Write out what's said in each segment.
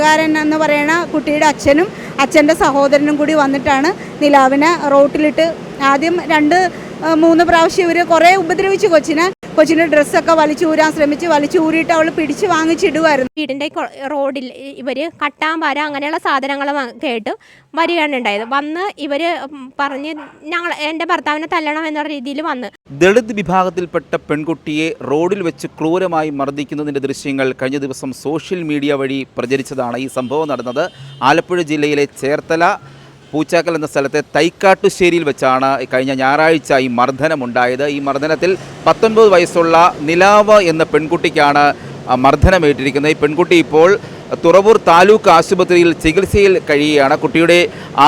കൂട്ടുകാരൻ എന്ന് പറയുന്ന കുട്ടിയുടെ അച്ഛനും അച്ഛന്റെ സഹോദരനും കൂടി വന്നിട്ടാണ് നിലാവിനെ റോട്ടിലിട്ട് ആദ്യം രണ്ട് മൂന്ന് പ്രാവശ്യം ഇവർ കുറേ ഉപദ്രവിച്ചു കൊച്ചിനെ. കൊച്ചിന്റെ ഡ്രസ്സൊക്കെ വലിച്ചൂരാൻ ശ്രമിച്ച് വലിച്ചൂരിയിട്ട് അവൾ പിടിച്ച് വാങ്ങിച്ചിടുമായിരുന്നു വീടിന്റെ റോഡിൽ ഇവർ കട്ടാൻ വര അങ്ങനെയുള്ള സാധനങ്ങൾ കേട്ട് വരികയാണ് ഉണ്ടായത്. വന്ന് ഇവർ പറഞ്ഞ് ഞങ്ങൾ എന്റെ ഭർത്താവിനെ തല്ലണം എന്നുള്ള രീതിയിൽ വന്ന്. ദളിത് വിഭാഗത്തിൽപ്പെട്ട പെൺകുട്ടിയെ റോഡിൽ വെച്ച് ക്രൂരമായി മർദ്ദിക്കുന്നതിന്റെ ദൃശ്യങ്ങൾ കഴിഞ്ഞ ദിവസം സോഷ്യൽ മീഡിയ വഴി പ്രചരിച്ചതാണ് ഈ സംഭവം നടന്നത്. ആലപ്പുഴ ജില്ലയിലെ ചേർത്തല പൂച്ചാക്കൽ എന്ന സ്ഥലത്തെ തൈക്കാട്ടുശ്ശേരിയിൽ വെച്ചാണ് കഴിഞ്ഞ ഞായറാഴ്ച ഈ മർദ്ദനമുണ്ടായത്. ഈ മർദ്ദനത്തിൽ പത്തൊൻപത് വയസ്സുള്ള നിലാവ് എന്ന പെൺകുട്ടിക്കാണ് മർദ്ദനമേറ്റിരിക്കുന്നത്. ഈ പെൺകുട്ടി ഇപ്പോൾ തുറവൂർ താലൂക്ക് ആശുപത്രിയിൽ ചികിത്സയിൽ കഴിയുകയാണ്. കുട്ടിയുടെ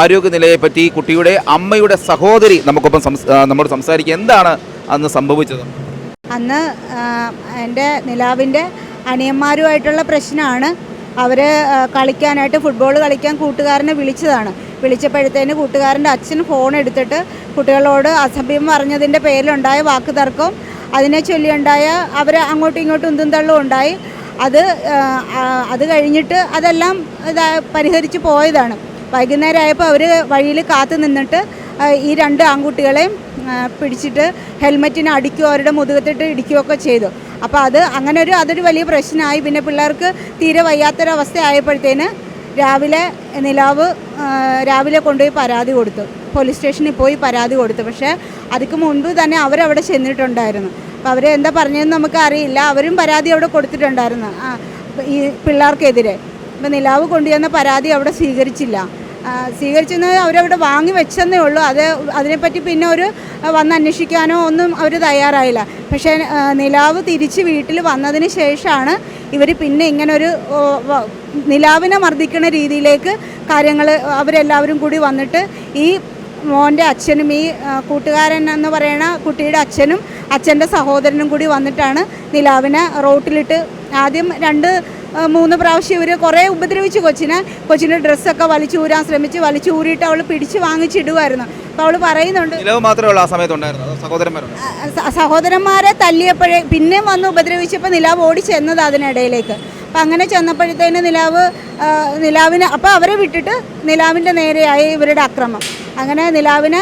ആരോഗ്യനിലയെപ്പറ്റി കുട്ടിയുടെ അമ്മയുടെ സഹോദരി നമുക്കൊപ്പം നമ്മോട് സംസാരിക്കുക എന്താണ് അന്ന് സംഭവിച്ചത്? അന്ന് എന്റെ നിലാവിന്റെ അനിയന്മാരുമായിട്ടുള്ള പ്രശ്നമാണ്. അവർ കളിക്കാനായിട്ട് ഫുട്ബോൾ കളിക്കാൻ കൂട്ടുകാരനെ വിളിച്ചതാണ്. വിളിച്ചപ്പോഴത്തേന് കൂട്ടുകാരന്റെ അച്ഛൻ ഫോൺ എടുത്തിട്ട് കുട്ടികളോട് അസഭ്യം പറഞ്ഞതിന്റെ പേരിലുണ്ടായ വാക്ക് തർക്കവും അതിനെ ചൊല്ലിയുണ്ടായ അവർ അങ്ങോട്ടും ഇങ്ങോട്ടും ഉന്തും തള്ളും ഉണ്ടായി. അത് അത് കഴിഞ്ഞിട്ട് അതെല്ലാം ഇതാ പരിഹരിച്ച് പോയതാണ്. വൈകുന്നേരം ആയപ്പോൾ അവർ വഴിയിൽ കാത്തു നിന്നിട്ട് ഈ രണ്ട് ആൺകുട്ടികളെയും പിടിച്ചിട്ട് ഹെൽമെറ്റിന് അടിക്കുകയോ അവരുടെ മുതുകത്തിട്ട് ഇടിക്കുകയൊക്കെ ചെയ്തു. അപ്പോൾ അത് അങ്ങനെ ഒരു അതൊരു വലിയ പ്രശ്നമായി. പിന്നെ പിള്ളേർക്ക് തീരെ വയ്യാത്തൊരവസ്ഥ ആയപ്പോഴത്തേന് രാവിലെ നിലാവ് രാവിലെ കൊണ്ടുപോയി പരാതി കൊടുത്തു. പോലീസ് സ്റ്റേഷനിൽ പോയി പരാതി കൊടുത്തു. പക്ഷേ അതിക്ക് മുൻപ് തന്നെ അവരവിടെ ചെന്നിട്ടുണ്ടായിരുന്നു. അപ്പോൾ അവരെ എന്താ പറഞ്ഞതെന്ന് നമുക്കറിയില്ല അവരും പരാതി അവിടെ കൊടുത്തിട്ടുണ്ടായിരുന്നു. ഈ പിള്ളേർക്കെതിരെ. അപ്പോൾ നിലാവ് കൊണ്ടുവന്ന പരാതി അവിടെ സ്വീകരിച്ചില്ല. സ്വീകരിച്ചെന്ന് അവരവിടെ വാങ്ങി വെച്ചെന്നേ ഉള്ളൂ. അത് അതിനെപ്പറ്റി പിന്നെ ഒരു വന്ന് അന്വേഷിക്കാനോ ഒന്നും അവർ തയ്യാറായില്ല. പക്ഷേ നിലാവ് തിരിച്ച് വീട്ടിൽ വന്നതിന് ശേഷമാണ് ഇവർ പിന്നെ ഇങ്ങനൊരു നിലാവിനെ മർദ്ദിക്കുന്ന രീതിയിലേക്ക് കാര്യങ്ങൾ അവരെല്ലാവരും കൂടി വന്നിട്ട് ഈ മോന്റെ അച്ഛനും ഈ കൂട്ടുകാരൻ എന്ന് പറയുന്ന കുട്ടിയുടെ അച്ഛനും അച്ഛന്റെ സഹോദരനും കൂടി വന്നിട്ടാണ് നിലാവിനെ റോട്ടിലിട്ട് ആദ്യം രണ്ട് മൂന്ന് പ്രാവശ്യം ഇവർ കുറേ ഉപദ്രവിച്ചു കൊച്ചിനെ. കൊച്ചിന്റെ ഡ്രസ്സൊക്കെ വലിച്ചൂരാൻ ശ്രമിച്ച് വലിച്ചൂരിയിട്ട് അവൾ പിടിച്ച് വാങ്ങിച്ചിടുമായിരുന്നു അപ്പോൾ അവൾ പറയുന്നുണ്ട് സഹോദരന്മാരെ തല്ലിയപ്പോഴേ പിന്നെയും വന്ന് ഉപദ്രവിച്ചപ്പോൾ നിലാവ് ഓടി ചെന്നത് അതിനിടയിലേക്ക്. അപ്പം അങ്ങനെ ചെന്നപ്പോഴത്തേന് നിലാവ് നിലാവിനെ അപ്പോൾ അവരെ വിട്ടിട്ട് നിലാവിന്റെ നേരെയായി ഇവരുടെ അക്രമം. അങ്ങനെ നിലാവിനെ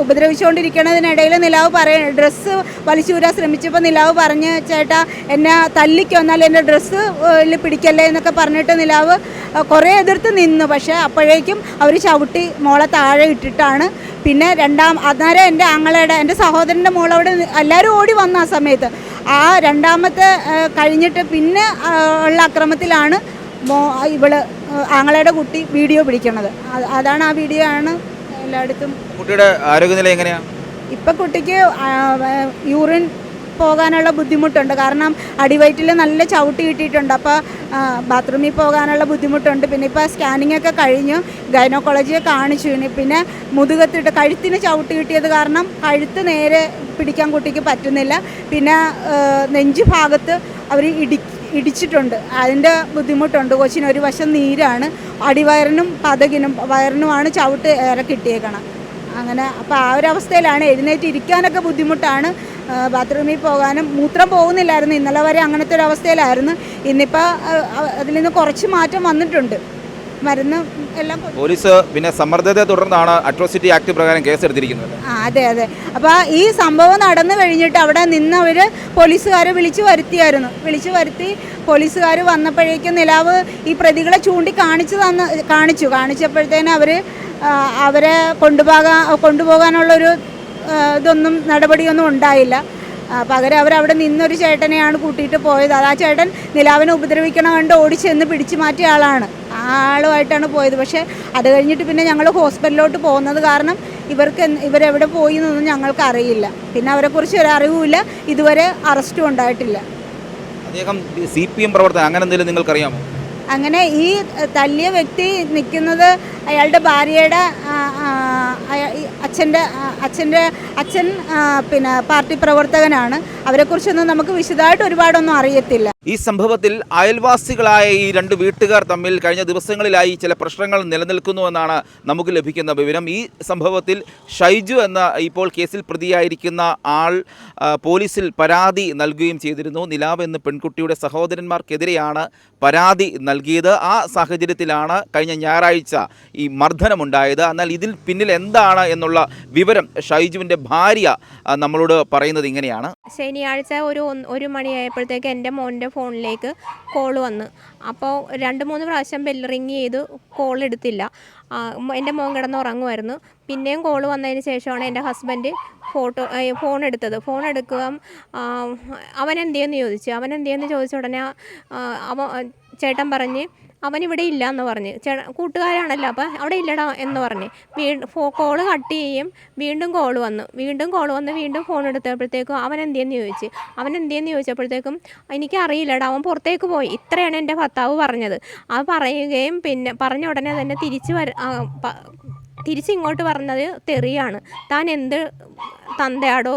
ഉപദ്രവിച്ചുകൊണ്ടിരിക്കുന്നതിനിടയിൽ നിലാവ് പറയ ഡ്രസ്സ് വലിച്ചൂരാൻ ശ്രമിച്ചപ്പോൾ നിലാവ് പറഞ്ഞ് ചേട്ടാ എന്നെ തല്ലിക്കൊന്നാൽ എന്റെ ഡ്രസ്സ് പിടിക്കല്ലേ എന്നൊക്കെ പറഞ്ഞിട്ട് നിലാവ് കുറേ എതിർത്ത് നിന്നു. പക്ഷേ അപ്പോഴേക്കും അവർ ചവിട്ടി മോളെ താഴെ ഇട്ടിട്ടാണ്. പിന്നെ രണ്ടാം അന്നേരം എന്റെ ആങ്ങളയുടെ എന്റെ സഹോദരന്റെ മോളവിടെ എല്ലാവരും ഓടി വന്നു ആ സമയത്ത്. ആ രണ്ടാമത്തെ കഴിഞ്ഞിട്ട് പിന്നെ ഉള്ള അക്രമത്തിലാണ് മോ ഇവൾ ആങ്ങളയുടെ കുട്ടി വീഡിയോ പിടിക്കുന്നത് അതാണ് ആ വീഡിയോ ആണ് എല്ലായിടത്തും. കുട്ടിയുടെ ആരോഗ്യനില എങ്ങനെയാണ് ഇപ്പം കുട്ടിക്ക് യൂറിൻ പോകാനുള്ള ബുദ്ധിമുട്ടുണ്ട്. കാരണം അടിവയറ്റിൽ നല്ല ചവിട്ടി കിട്ടിയിട്ടുണ്ട് അപ്പോൾ ബാത്റൂമിൽ പോകാനുള്ള ബുദ്ധിമുട്ടുണ്ട്. പിന്നെ ഇപ്പോൾ സ്കാനിങ് ഒക്കെ കഴിഞ്ഞു. ഗൈനോക്കോളജിയെ കാണിച്ചു. പിന്നെ മുതുകത്തിട്ട് കഴുത്തിന് ചവിട്ടി കിട്ടിയത് കാരണം കഴുത്ത് നേരെ പിടിക്കാൻ കുട്ടിക്ക് പറ്റുന്നില്ല. പിന്നെ നെഞ്ച് ഭാഗത്ത് അവർ ഇടി ഇടിച്ചിട്ടുണ്ട്. അതിന്റെ ബുദ്ധിമുട്ടുണ്ട്. കൊച്ചിന് ഒരു വശം നീരാണ്. അടിവയറിനും പതകിനും വയറിനുമാണ് ചവിട്ട് ഏറെ കിട്ടിയേക്കണം അങ്ങനെ അപ്പോൾ ആ ഒരു അവസ്ഥയിലാണ്. എഴുന്നേറ്റ് ഇരിക്കാനൊക്കെ ബുദ്ധിമുട്ടാണ്. ബാത്റൂമിൽ പോകാനും മൂത്രം പോകുന്നില്ലായിരുന്നു. ഇന്നലെ വരെ അങ്ങനത്തെ ഒരു അവസ്ഥയിലായിരുന്നു. ഇന്നിപ്പോൾ അതിൽ നിന്ന് കുറച്ച് മാറ്റം വന്നിട്ടുണ്ട്. മരുന്ന് എല്ലാം പോലീസ് പിന്നെ സമ്മർദ്ദത്തെ തുടർന്നാണ് അട്രോസിറ്റി ആക്ട് പ്രകാരം കേസെടുത്തിരിക്കുന്നത്. ആ അതെ അതെ. അപ്പോൾ ഈ സംഭവം നടന്നു കഴിഞ്ഞിട്ട് അവിടെ നിന്നവർ പോലീസുകാരെ വിളിച്ചു വരുത്തിയായിരുന്നു. വിളിച്ചു വരുത്തി പോലീസുകാർ വന്നപ്പോഴേക്കും നിലാവ് ഈ പ്രതികളെ ചൂണ്ടി കാണിച്ചു തന്ന കാണിച്ചു. കാണിച്ചപ്പോഴത്തേനും അവർ അവരെ കൊണ്ടുപോകാൻ കൊണ്ടുപോകാനുള്ളൊരു ഇതൊന്നും നടപടിയൊന്നും ഉണ്ടായില്ല. പകരം അവരവിടെ നിന്നൊരു ചേട്ടനെയാണ് കൂട്ടിയിട്ട് പോയത്. അത് ആ ചേട്ടൻ നിലാവിനെ ഉപദ്രവിക്കണ കണ്ട് ഓടിച്ചെന്ന് പിടിച്ചു മാറ്റിയ ആളാണ്. ആ ആളുമായിട്ടാണ് പോയത്. പക്ഷേ അത് കഴിഞ്ഞിട്ട് പിന്നെ ഞങ്ങൾ ഹോസ്പിറ്റലിലോട്ട് പോകുന്നത് കാരണം ഇവർക്ക് ഇവരെവിടെ പോയി എന്നൊന്നും ഞങ്ങൾക്ക് അറിയില്ല പിന്നെ അവരെക്കുറിച്ച് ഒരു അറിവുമില്ല. ഇതുവരെ അറസ്റ്റും ഉണ്ടായിട്ടില്ല. അദ്ദേഹം സി പി എം പ്രവർത്തനം അങ്ങനെ എന്തെങ്കിലും നിങ്ങൾക്കറിയാമോ? അങ്ങനെ ഈ തല്ലിയ വ്യക്തി നിൽക്കുന്നത് അയാളുടെ ഭാര്യയുടെ അച്ഛന്റെ അച്ഛന്റെ അച്ഛൻ പിന്നെ പാർട്ടി പ്രവർത്തകനാണ്. അവരെക്കുറിച്ചൊന്നും നമുക്ക് വിശദമായിട്ട് ഒരുപാടൊന്നും അറിയത്തില്ല. ഈ സംഭവത്തിൽ അയൽവാസികളായ ഈ രണ്ട് വീട്ടുകാർ തമ്മിൽ കഴിഞ്ഞ ദിവസങ്ങളിലായി ചില പ്രശ്നങ്ങൾ നിലനിൽക്കുന്നുവെന്നാണ് നമുക്ക് ലഭിക്കുന്ന വിവരം. ഈ സംഭവത്തിൽ ഷൈജു എന്ന ഇപ്പോൾ കേസിൽ പ്രതിയായിരിക്കുന്ന ആൾ പോലീസിൽ പരാതി നൽകുകയും ചെയ്തിരുന്നു. നിലാവ് എന്ന പെൺകുട്ടിയുടെ സഹോദരന്മാർക്കെതിരെയാണ് പരാതി നൽകിയത്. ആ സാഹചര്യത്തിലാണ് കഴിഞ്ഞ ഞായറാഴ്ച ഈ മർദ്ദനമുണ്ടായത്. എന്നാൽ ഇതിൽ പിന്നിൽ എന്താണ് എന്നുള്ള വിവരം ഷൈജുവിന്റെ ഭാര്യ നമ്മളോട് പറയുന്നത് ഇങ്ങനെയാണ്. ശനിയാഴ്ച ഒരു ഒരു മണിയായപ്പോഴത്തേക്ക് എന്റെ മോന്റെ ഫോണിലേക്ക് കോൾ വന്ന്. അപ്പോൾ രണ്ട് മൂന്ന് പ്രാവശ്യം ബെല്ല് റിങ് ചെയ്ത് കോൾ എടുത്തില്ല. എന്റെ മോൻ കിടന്ന് ഉറങ്ങുമായിരുന്നു. പിന്നെയും കോൾ വന്നതിന് ശേഷമാണ് എന്റെ ഹസ്ബൻഡ് ഫോട്ടോ ഫോൺ എടുത്തത്. ഫോൺ എടുക്കുക അവൻ എന്തെന്ന് ചോദിച്ചു. അവൻ എന്തെന്ന് ചോദിച്ച ഉടനെ അവ ചേട്ടൻ പറഞ്ഞ് അവൻ ഇവിടെ ഇല്ല എന്ന് പറഞ്ഞ്. ചേ കൂട്ടുകാരാണല്ലോ അപ്പം അവിടെ ഇല്ലടാ എന്ന് പറഞ്ഞ്. വീ ഫോ കോൾ കട്ട് ചെയ്യും. വീണ്ടും കോൾ വന്നു. വീണ്ടും കോൾ വന്ന് വീണ്ടും ഫോൺ എടുത്തപ്പോഴത്തേക്കും അവൻ എന്തെന്ന് ചോദിച്ചു. അവൻ എന്തെന്ന് ചോദിച്ചപ്പോഴത്തേക്കും എനിക്കറിയില്ലടാ അവൻ പുറത്തേക്ക് പോയി. ഇത്രയാണ് എന്റെ ഭർത്താവ് പറഞ്ഞത്. അത് പറയുകയും പിന്നെ പറഞ്ഞ ഉടനെ തന്നെ തിരിച്ച് വര തിരിച്ചിങ്ങോട്ട് പറഞ്ഞത് തെറിയാണ്. താൻ എന്ത് തന്തയാടോ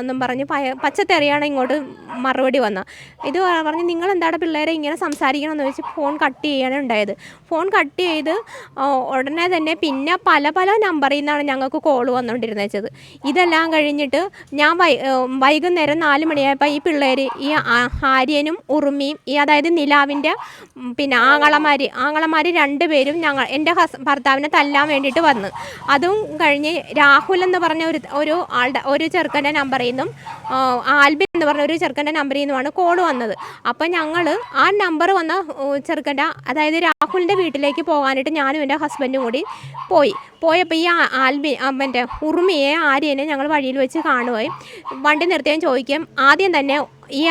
എന്നും പറഞ്ഞ് പയ പച്ചത്തെറിയാണ് ഇങ്ങോട്ട് മറുപടി വന്ന ഇത് പറഞ്ഞ് നിങ്ങൾ എന്താണ് പിള്ളേരെ ഇങ്ങനെ സംസാരിക്കണം എന്ന് വെച്ച് ഫോൺ കട്ട് ചെയ്യാണ് ഉണ്ടായത്. ഫോൺ കട്ട് ചെയ്ത് ഉടനെ തന്നെ പിന്നെ പല പല നമ്പറിൽ നിന്നാണ് ഞങ്ങൾക്ക് കോൾ വന്നുകൊണ്ടിരുന്നത് ഇതെല്ലാം കഴിഞ്ഞിട്ട് ഞാൻ വൈ വൈകുന്നേരം നാല് മണിയായപ്പോൾ ഈ പിള്ളേർ ഈ ആര്യനും ഉറുമിയും ഈ അതായത് നിലാവിന്റെ പിന്നെ ആങ്ങളമാർ ആങ്ങളമാർ രണ്ടുപേരും ഞങ്ങൾ എന്റെ ഹസ് ഭർത്താവിനെ തല്ലാൻ വേണ്ടിയിട്ട് വന്ന്. അതും കഴിഞ്ഞ് രാഹുൽ എന്ന് പറഞ്ഞ ഒരു ഒരു ആളുടെ ഒരു ചെറുക്കന്റെ നമ്പറിൽ നിന്നും ആൽബിൻ എന്ന് പറഞ്ഞ ഒരു ചെറുക്കന്റെ നമ്പറിൽ നിന്നുമാണ് കോൾ വന്നത്. അപ്പോൾ ഞങ്ങൾ ആ നമ്പർ വന്ന ചെറുക്കന്റെ അതായത് രാഹുലിന്റെ വീട്ടിലേക്ക് പോകാനായിട്ട് ഞാനും എന്റെ ഹസ്ബൻഡും കൂടി പോയി. പോയപ്പോൾ ഈ ആൽബി മറ്റേ ഉറുമിയെ ആര്യനെ ഞങ്ങൾ വഴിയിൽ വെച്ച് കാണുകയും വണ്ടി നിർത്തുകയും ചോദിക്കുകയും ആദ്യം തന്നെ ഈ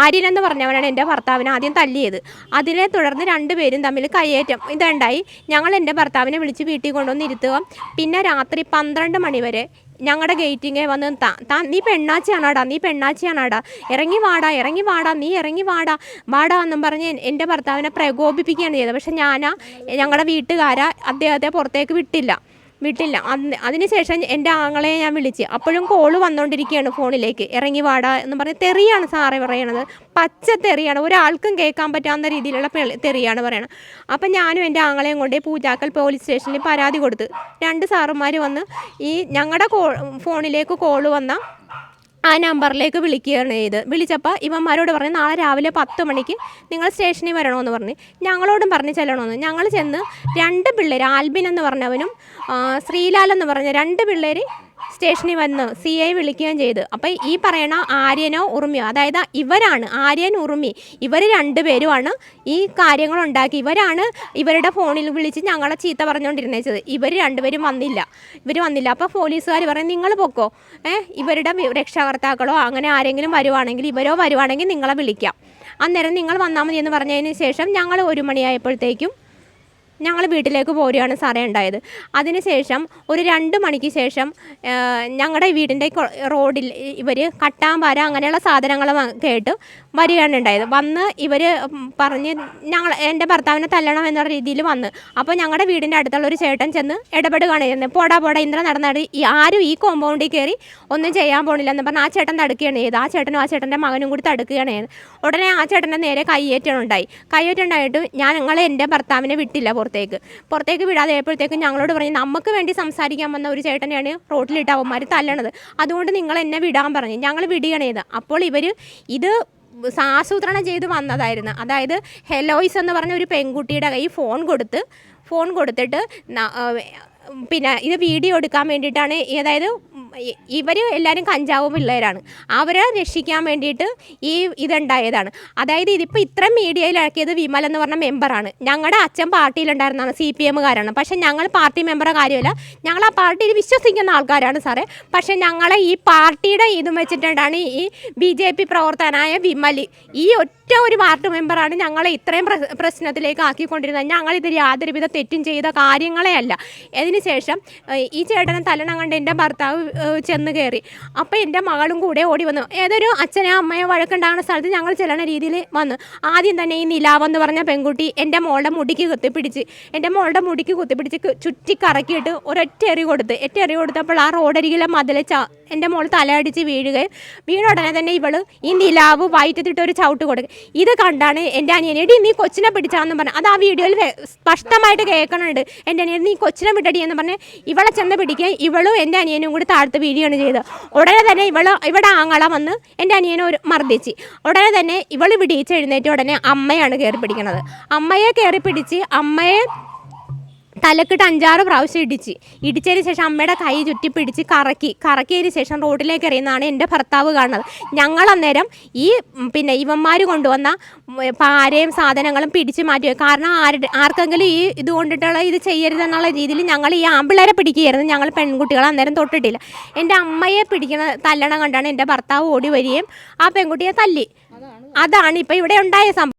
ആര്യനെന്ന് പറഞ്ഞവനാണ് എന്റെ ഭർത്താവിനെ ആദ്യം തല്ലിയത്. അതിനെ തുടർന്ന് രണ്ടുപേരും തമ്മിൽ കയ്യേറ്റം. ഇതുണ്ടായി. ഞങ്ങൾ എന്റെ ഭർത്താവിനെ വിളിച്ച് വീട്ടിൽ കൊണ്ടുവന്ന് ഇരുത്തുക. പിന്നെ രാത്രി പന്ത്രണ്ട് മണി വരെ ഞങ്ങളുടെ ഗേറ്റിങ്ങേ വന്ന് താ താ നീ പെണ്ണാച്ചിയാണാടാ നീ പെണ്ണാച്ചിയാണാടാ. ഇറങ്ങി വാടാ ഇറങ്ങി വാടാ നീ ഇറങ്ങി വാടാ വാടാ എന്നും പറഞ്ഞ് എൻ- എന്റെ ഭർത്താവിനെ പ്രകോപിപ്പിക്കുകയാണ് ചെയ്തത്. പക്ഷെ ഞാനാ ഞങ്ങളുടെ വീട്ടുകാരാ അദ്ദേഹത്തെ പുറത്തേക്ക് വിട്ടില്ല. വിട്ടില്ല. അന്ന് അതിനുശേഷം എന്റെ ആങ്ങളെ ഞാൻ വിളിച്ച്. അപ്പോഴും കോൾ വന്നുകൊണ്ടിരിക്കുകയാണ് ഫോണിലേക്ക്. ഇറങ്ങി വാടാ എന്ന് പറഞ്ഞ് തെറിയാണ് സാറേ പറയണത്. പച്ച തെറിയാണ്. ഒരാൾക്കും കേൾക്കാൻ പറ്റാവുന്ന രീതിയിലുള്ള തെറിയാണ് പറയണത്. അപ്പം ഞാനും എന്റെ ആങ്ങളെയും കൊണ്ട് പൂജാക്കൽ പോലീസ് സ്റ്റേഷനിൽ പരാതി കൊടുത്ത് രണ്ട് സാറുമാർ വന്ന് ഈ ഞങ്ങളുടെ ഫോണിലേക്ക് കോൾ വന്ന ആ നമ്പറിലേക്ക് വിളിക്കുകയാണ് ചെയ്ത്. വിളിച്ചപ്പോൾ ഇവന്മാരോട് പറഞ്ഞു നാളെ രാവിലെ പത്ത് മണിക്ക് നിങ്ങൾ സ്റ്റേഷനിൽ വരണമെന്ന് പറഞ്ഞ്. ഞങ്ങളോടും പറഞ്ഞ് ചെല്ലണമെന്ന്. ഞങ്ങൾ ചെന്ന് രണ്ട് പിള്ളേർ ആൽബിൻ എന്ന് പറഞ്ഞവനും ശ്രീലാൽ എന്ന് പറഞ്ഞ രണ്ട് പിള്ളേർ സ്റ്റേഷനിൽ വന്ന് സി ഐ വിളിക്കുകയും ചെയ്ത്. അപ്പോൾ ഈ പറയണ ആര്യനോ ഉറുമിയോ അതായത് ഇവരാണ് ആര്യൻ ഉറുമി ഇവർ രണ്ടുപേരുമാണ് ഈ കാര്യങ്ങൾ ഉണ്ടാക്കി. ഇവരാണ് ഇവരുടെ ഫോണിൽ വിളിച്ച് ഞങ്ങളെ ചീത്ത പറഞ്ഞുകൊണ്ടിരുന്നേച്ചത്. ഇവർ രണ്ടുപേരും വന്നില്ല. ഇവർ വന്നില്ല. അപ്പോൾ പോലീസുകാർ പറയും നിങ്ങൾ പൊക്കോ. ഏ ഇവരുടെ രക്ഷാകർത്താക്കളോ അങ്ങനെ ആരെങ്കിലും വരുവാണെങ്കിൽ ഇവരോ വരുവാണെങ്കിൽ നിങ്ങളെ വിളിക്കാം. അന്നേരം നിങ്ങൾ വന്നാൽ മതി എന്ന് പറഞ്ഞതിന് ശേഷം ഞങ്ങൾ ഒരു മണിയായപ്പോഴത്തേക്കും ഞങ്ങൾ വീട്ടിലേക്ക് പോരുകയാണ് സാറേ ഉണ്ടായത്. അതിനുശേഷം ഒരു രണ്ട് മണിക്ക് ശേഷം ഞങ്ങളുടെ വീടിന്റെ റോഡിൽ ഇവർ കട്ടാമ്പാര അങ്ങനെയുള്ള സാധനങ്ങൾ കേട്ട് വരികയാണ് ഉണ്ടായത്. വന്ന് ഇവർ പറഞ്ഞ് ഞങ്ങൾ എന്റെ ഭർത്താവിനെ തല്ലണം എന്ന രീതിയിൽ വന്ന്. അപ്പോൾ ഞങ്ങളുടെ വീടിന്റെ അടുത്തുള്ള ഒരു ചേട്ടൻ ചെന്ന് ഇടപെടുകയാണ് ചെയ്യുന്നത്. പോടാ പോടാ ഇന്ദ്ര നടന്നാട്. ആരും ഈ കോമ്പൗണ്ടിൽ കയറി ഒന്നും ചെയ്യാൻ പോണില്ല എന്ന് പറഞ്ഞാൽ ആ ചേട്ടൻ തടുക്കുകയാണ് ചെയ്തത്. ആ ചേട്ടനും ആ ചേട്ടന്റെ മകനും കൂടി തടുക്കുകയാണ് ചെയ്യുന്നത് ഉടനെ ആ ചേട്ടന്റെ നേരെ കയ്യേറ്റം ഉണ്ടായി. കയ്യേറ്റം ഉണ്ടായിട്ട് ഞാൻ ഞങ്ങൾ എന്റെ ഭർത്താവിനെ വിട്ടില്ല. പുറത്തേക്ക്. പുറത്തേക്ക് വിടാതെ ആയപ്പോഴത്തേക്കും ഞങ്ങളോട് പറഞ്ഞു നമുക്ക് വേണ്ടി സംസാരിക്കാൻ വന്ന ഒരു ചേട്ടനെയാണ് റോട്ടിലിട്ട് അവന്മാർ തല്ലണത്. അതുകൊണ്ട് നിങ്ങൾ എന്നെ വിടാൻ പറഞ്ഞു. ഞങ്ങൾ വിടുകയാണേത്. അപ്പോൾ ഇവർ ഇത് ആസൂത്രണം ചെയ്ത് വന്നതായിരുന്നു. അതായത് ഹെലോയിസ് എന്ന് പറഞ്ഞ ഒരു പെൺകുട്ടിയുടെ കൈ ഫോൺ കൊടുത്ത് ഫോൺ കൊടുത്തിട്ട് പിന്നെ ഇത് വീഡിയോ എടുക്കാൻ വേണ്ടിയിട്ടാണ്. അതായത് ഇവർ എല്ലാവരും കഞ്ചാവ് പിള്ളേരാണ്. അവരെ രക്ഷിക്കാൻ വേണ്ടിയിട്ട് ഈ ഇതുണ്ടായതാണ്. അതായത് ഇതിപ്പോൾ ഇത്ര മീഡിയയിൽ ഇറക്കിയത് വിമൽ എന്ന് പറഞ്ഞ മെമ്പറാണ്. ഞങ്ങളുടെ അച്ഛൻ പാർട്ടിയിലുണ്ടായിരുന്നതാണ് സി പി എമ്മുകാരാണ്. പക്ഷേ ഞങ്ങൾ പാർട്ടി മെമ്പറെ കാര്യമല്ല. ഞങ്ങൾ ആ പാർട്ടിയിൽ വിശ്വസിക്കുന്ന ആൾക്കാരാണ് സാറേ. പക്ഷേ ഞങ്ങളെ ഈ പാർട്ടിയുടെ ഇതും വെച്ചിട്ടാണ് ഈ ബി ജെ പി പ്രവർത്തകനായ വിമൽ ഈ ഒറ്റ ഒരു വാർഡ് മെമ്പറാണ് ഞങ്ങളെ ഇത്രയും പ്ര- പ്രശ്നത്തിലേക്ക് ആക്കിക്കൊണ്ടിരുന്നത്. ഞങ്ങളിത് യാതൊരുവിധ തെറ്റും ചെയ്ത കാര്യങ്ങളെ അല്ല അതിനുശേഷം ഈ ചേട്ടനെ തലണം കണ്ട് എന്റെ ഭർത്താവ് ചെന്ന് കയറി അപ്പോൾ എന്റെ മകളും കൂടെ ഓടി വന്നു. ഏതൊരു അച്ഛനെയോ അമ്മയോ വഴക്കുണ്ടാകുന്ന സ്ഥലത്ത് ഞങ്ങൾ ചെല്ലണ രീതിയിൽ വന്നു. ആദ്യം തന്നെ ഈ നിലാവെന്ന് പറഞ്ഞ പെൺകുട്ടി എന്റെ മോളുടെ മുടിക്ക് കുത്തിപ്പിടിച്ച് എന്റെ മോളുടെ മുടിക്ക് കുത്തിപ്പിടിച്ച് ചുറ്റി കറക്കിയിട്ട് ഒരൊറ്റ എറി കൊടുത്ത്. ഒറ്റ എറി കൊടുത്തപ്പോൾ ആ റോഡരികിലെ മതിൽ ച എന്റെ മോൾ തലയടിച്ച് വീഴുകയും വീണ ഉടനെ തന്നെ ഇവൾ ഈ നിലാവ് വയറ്റത്തിട്ട് ഒരു ചവിട്ട് കൊടുക്കും ഇത് കണ്ടാണ് എന്റെ അനിയനെ നീ കൊച്ചിനെ പിടിച്ചാന്ന് പറഞ്ഞു. അത് ആ വീഡിയോയിൽ സ്പഷ്ടമായിട്ട് കേൾക്കണുണ്ട്. എന്റെ അനിയൻ നീ കൊച്ചിനെ വിട്ടടി എന്ന് പറഞ്ഞ് ഇവളെ ചെന്ന് പിടിക്കുകയും ഇവളും എന്റെ അനിയനും കൂടി താഴ്ത്ത് വീഴുകയാണ് ചെയ്തത്. ഉടനെ തന്നെ ഇവൾ ഇവിടെ ആങ്ങള വന്ന് എന്റെ അനിയനെ ഒരു മർദ്ദിച്ച്. ഉടനെ തന്നെ ഇവൾ പിടിച്ച് എഴുന്നേറ്റ് ഉടനെ അമ്മയാണ് കയറി പിടിക്കണത്. അമ്മയെ കയറി പിടിച്ച് അമ്മയെ തലക്കിട്ട് അഞ്ചാറ് പ്രാവശ്യം ഇടിച്ച്. ഇടിച്ചതിന് ശേഷം അമ്മയുടെ കൈ ചുറ്റി പിടിച്ച് കറക്കി. കറക്കിയതിന് ശേഷം റോഡിലേക്ക് എറിയുന്നതാണ് എന്റെ ഭർത്താവ് കാണുന്നത്. ഞങ്ങൾ അന്നേരം ഈ പിന്നെ ഇവന്മാർ കൊണ്ടുവന്ന പാരയും സാധനങ്ങളും പിടിച്ച് മാറ്റി. കാരണം ആരുടെ ആർക്കെങ്കിലും ഈ ഇത് കൊണ്ടിട്ടുള്ള ഇത് ചെയ്യരുതെന്നുള്ള രീതിയിൽ ഞങ്ങൾ ഈ ആമ്പിള്ളേരെ പിടിക്കുകയായിരുന്നു. ഞങ്ങൾ പെൺകുട്ടികളെ അന്നേരം തൊട്ടിട്ടില്ല. എന്റെ അമ്മയെ പിടിക്കണ തല്ലണം കണ്ടാണ് എന്റെ ഭർത്താവ് ഓടി വരികയും ആ പെൺകുട്ടിയെ തല്ലി. അതാണ്. ഇപ്പം ഇവിടെ ഉണ്ടായ സംഭവം.